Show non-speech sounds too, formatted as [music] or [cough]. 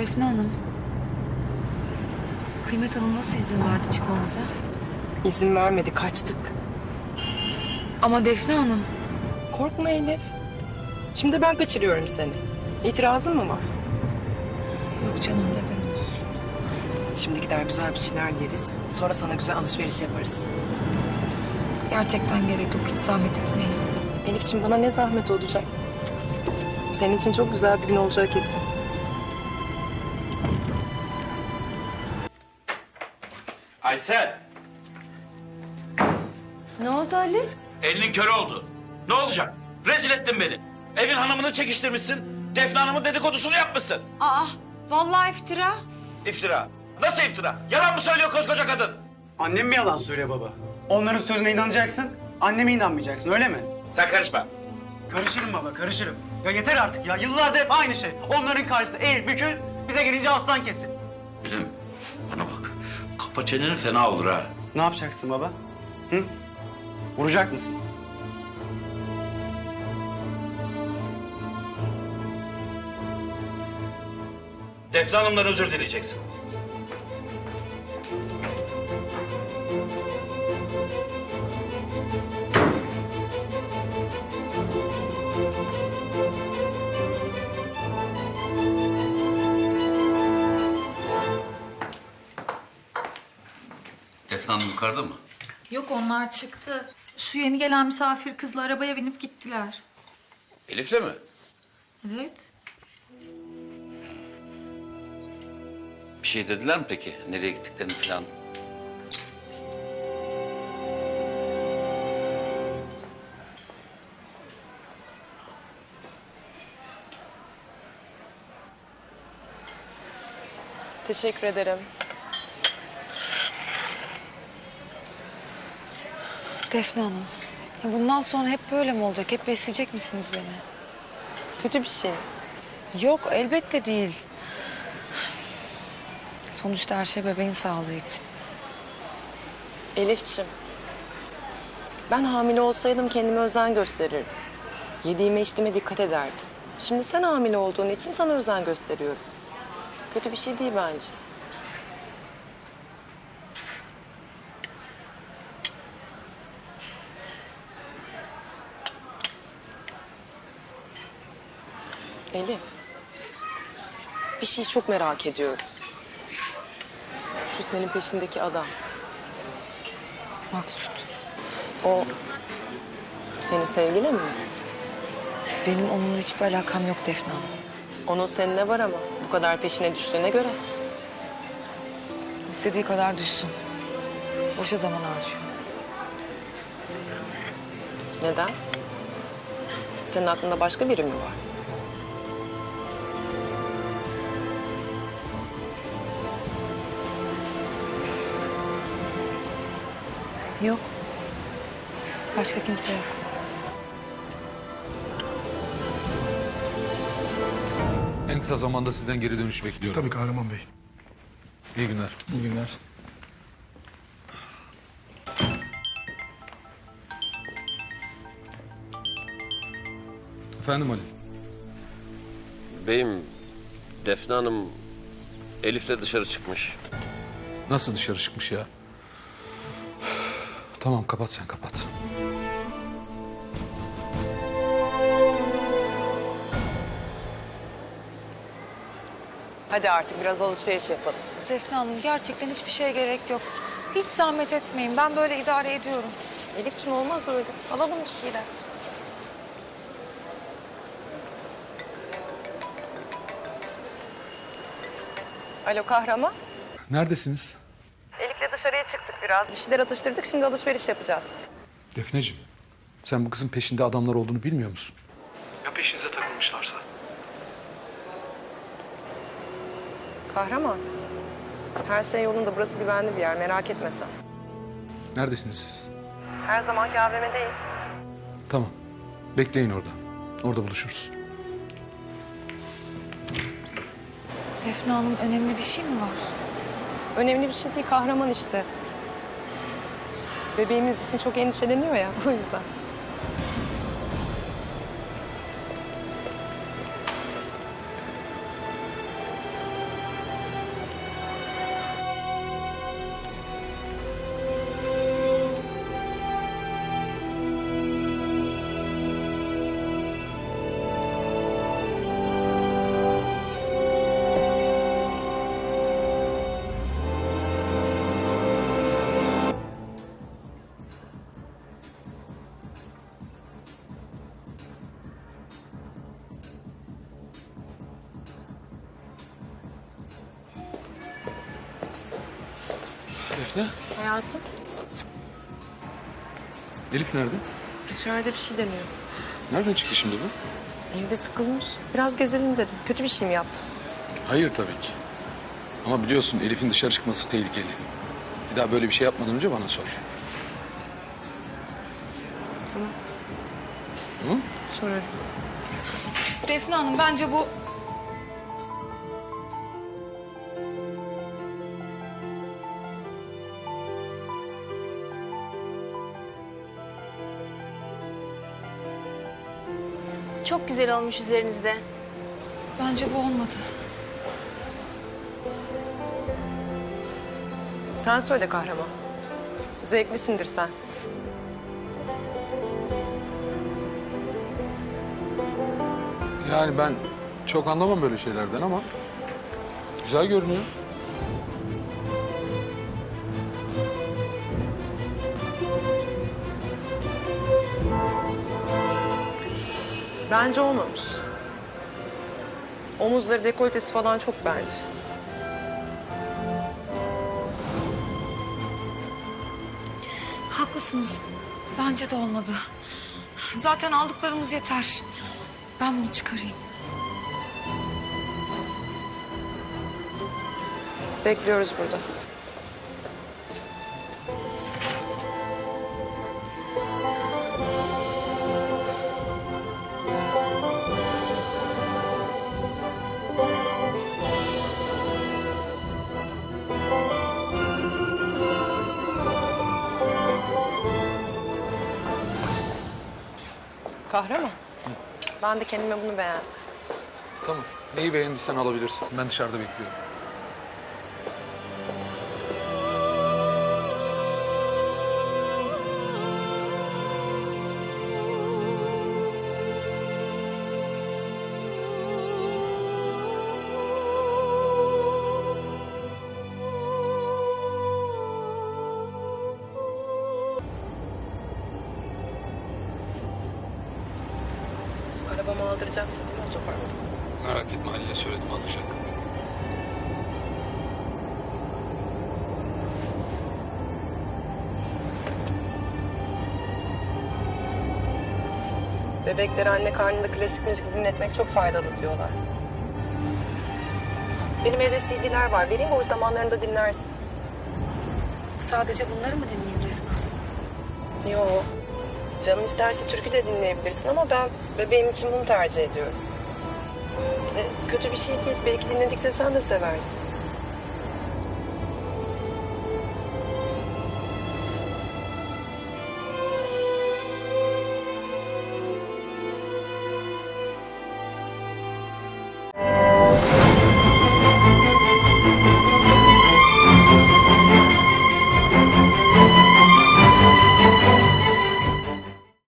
Defne Hanım. Kıymet Hanım nasıl izin verdi çıkmamıza? İzin vermedi kaçtık. Ama Defne Hanım. Korkma Elif. Şimdi ben kaçırıyorum seni. İtirazın mı var? Yok canım neden olsun. Şimdi gider güzel bir şeyler yeriz. Sonra sana güzel alışveriş yaparız. Gerçekten gerek yok hiç zahmet etmeyin. Elif'ciğim bana ne zahmet olacak? Senin için çok güzel bir gün olacağı kesin. Aysel, Ne oldu Ali? elinin körü oldu. Ne olacak? Rezil ettin beni. Evin hanımını çekiştirmişsin. Defne Hanım'ın dedikodusunu yapmışsın. Aa, vallahi iftira. İftira. Nasıl iftira? Yalan mı söylüyor koskoca kadın? Annem mi yalan söylüyor baba? Onların sözüne inanacaksın, anneme inanmayacaksın öyle mi? Sen karışma. Karışırım baba, karışırım. Ya yeter artık ya, yıllardır hep aynı şey. Onların karşısında eğil bükül, bize gelince aslan kesin. Bilim. Kapa çeneni fena olur ha. Ne yapacaksın baba? Hı? Vuracak mısın? Defne Hanım'dan özür dileyeceksin. Hanım yukarıda mı? Yok onlar çıktı. Şu yeni gelen misafir kızla arabaya binip gittiler. Elif'le mi? Evet. Bir şey dediler mi peki? Nereye gittiklerini falan? Teşekkür ederim. Defne Hanım. ya bundan sonra hep böyle mi olacak? Hep besleyecek misiniz beni? Kötü bir şey. Yok elbette değil. Sonuçta her şey bebeğin sağlığı için. Elif'ciğim. Ben hamile olsaydım kendime özen gösterirdim. Yediğime içtiğime dikkat ederdim. Şimdi sen hamile olduğun için sana özen gösteriyorum. Kötü bir şey değil bence. Elif. Bir şey çok merak ediyorum. Şu senin peşindeki adam. Maksut. O senin sevgilin mi? Benim onunla hiçbir alakam yok Defne Hanım. Onun seninle var ama bu kadar peşine düştüğüne göre. İstediği kadar düşsün. Boşa zaman harcıyor. Neden? Senin aklında başka biri mi var? Yok. Başka kimse yok. En kısa zamanda sizden geri dönüş bekliyorum. Tabii Kahraman Bey. İyi günler. İyi günler. Efendim Ali. Beyim, Defne Hanım Elif'le dışarı çıkmış. Nasıl dışarı çıkmış ya? Tamam kapat sen kapat. Hadi artık biraz alışveriş yapalım. Defne Hanım gerçekten hiçbir şeye gerek yok. Hiç zahmet etmeyin. Ben böyle idare ediyorum. Elif'ciğim olmaz öyle. Alalım bir şeyler. Alo kahraman. Neredesiniz? Elif'le dışarıya çıktık biraz. Bir şeyler atıştırdık şimdi alışveriş yapacağız. Defneciğim. Sen bu kızın peşinde adamlar olduğunu bilmiyor musun? Ya peşinize takılmışlarsa? Kahraman. Her şey yolunda. Burası güvenli bir yer. Merak etme sen. Neredesiniz siz? Her zamanki AVM'deyiz. Tamam. Bekleyin orada. Orada buluşuruz. Defne Hanım önemli bir şey mi var? Önemli bir şey değil. Kahraman işte. Bebeğimiz için çok endişeleniyor ya. [laughs] O yüzden. Defne, Hayatım Elif nerede? içeride bir şey deniyor. Nereden çıktı şimdi bu? Evde sıkılmış. Biraz gezelim dedim. Kötü bir şey mi yaptım? Hayır tabii ki. Ama biliyorsun Elif'in dışarı çıkması tehlikeli. Bir daha böyle bir şey yapmadan önce bana sor. Sorarım. Defne Hanım bence bu... Çok güzel olmuş üzerinizde. Bence bu olmadı. Sen söyle kahraman. Zevklisindir sen. Yani ben çok anlamam böyle şeylerden ama güzel görünüyor. Bence olmamış. Omuzları dekoltesi falan çok bence. Haklısınız. Bence de olmadı. Zaten aldıklarımız yeter. Ben bunu çıkarayım. Bekliyoruz burada. Kahraman. Ben de kendime bunu beğendim. Tamam. Neyi beğendiysen alabilirsin. Ben dışarıda bekliyorum. Arabamı aldıracaksın değil mi otoparkta? Merak etme Halil'e söyledim alacak. Bebekleri anne karnında klasik müzik dinletmek çok faydalı diyorlar. Benim evde CD'ler var. Vereyim boş zamanlarında dinlersin. Sadece bunları mı dinleyeyim Defne Hanım? Canım isterse türkü de dinleyebilirsin ama ben bebeğim için bunu tercih ediyorum. E, kötü bir şey değil. Belki dinledikçe sen de seversin.